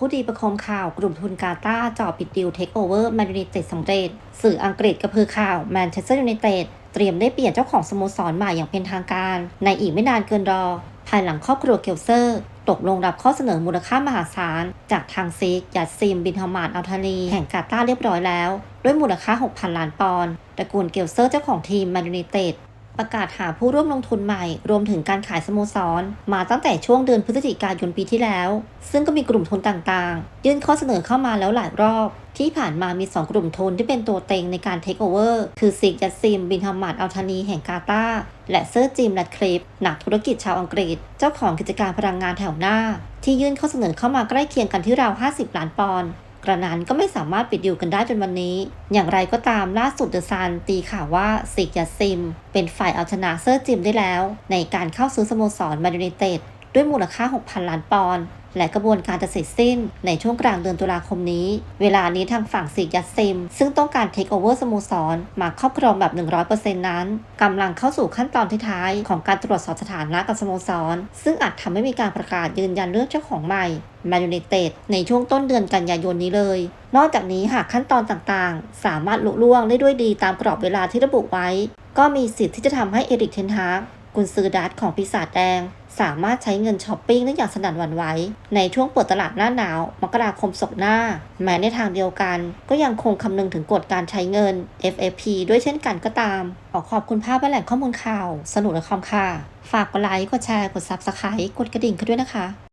ผู้ดีประคมข่าวกลุ่มทุนกาตาจ่อปิดดิวเทคโอเวอร์แมนยูไนเต็ดสำเร็จ สื่ออังกฤษกระพือข่าวแมนเชสเตอร์ยูไนเต็ดเตรียมได้เปลี่ยนเจ้าของสโมสรใหม่อย่างเป็นทางการ ในอีกไม่นานเกินรอ ภายหลังครอบครัวเกลเซอร์ ตกลงรับข้อเสนอมูลค่ามหาศาล จากทางซิกยัดซิม บินฮามาดอัลทาลีแห่งกาตาเรียบร้อยแล้ว ด้วยมูลค่า 6,000 ล้านปอนด์ตระกูลเกลเซอร์เจ้าของทีมแมนยูไนเต็ด ประกาศหาผู้ร่วมลงทุนใหม่ รวมถึงการขายสโมสร มาตั้งแต่ช่วงเดือนพฤศจิกายนปีที่แล้ว ซึ่งก็มีกลุ่มทุนต่างๆ ยื่นข้อเสนอเข้ามาแล้วหลายรอบ ที่ผ่านมามี 2 กลุ่มทุนที่เป็นตัวเต็งในการเทคโอเวอร์คือซิกยัดซิม บินฮัมมัดอัลทานีแห่งกาตาร์และเซอร์จิมแรดคลิฟนักธุรกิจชาวอังกฤษ เจ้าของกิจการพลังงานแถวหน้า ที่ยื่นข้อเสนอเข้ามาใกล้เคียงกันที่ราว 50 ล้านปอนด์ กระนั้นก็ไม่สามารถปิดดิวกันได้จนวันนี้ อย่างไรก็ตามล่าสุดเดอะซันตีข่าวว่าซิกยาซิม เป็นฝ่ายเอาชนะเซอร์จิมได้แล้ว ในการเข้าซื้อสโมสรมนยูไนเต็ดด้วยมูลค่า 6,000 ล้านปอนด์ และกระบวนการจะเสร็จสิ้นในช่วงกลางเดือนตุลาคมนี้ เวลานี้ทางฝั่งซิกยัสซิม ซึ่งต้องการเทคโอเวอร์สโมสรมาครอบครองแบบ 100%นั้นกำลังเข้าสู่ขั้นตอนท้ายๆของการตรวจสอบสถานะกับสโมสร ซึ่งอาจทำให้มีการประกาศยืนยันเรื่องเจ้าของใหม่แมนยูไนเต็ดในช่วงต้นเดือนกันยายนนี้เลย นอกจากนี้หากขั้นตอนต่างๆ สามารถลุล่วงได้ด้วยดีตามกรอบเวลาที่ระบุไว้ ก็มีสิทธิ์ที่จะทำให้เอริกเทนฮาก กุนซือดัตของปีศาจแดง สามารถใช้เงินช้อปปิ้งได้อย่างสนั่นหวั่นไหวในช่วงเปิดตลาดหน้าหนาว มกราคมศกหน้า แม้ในทางเดียวกัน ก็ยังคงคำนึงถึงกฎการใช้เงิน FFP ด้วยเช่นกันก็ตาม ขอขอบคุณภาพและแหล่งข้อมูลข่าว สนุกและคอมค่ะ ฝากกดไลค์ กดแชร์ กด Subscribe กดกระดิ่งกันด้วยนะคะ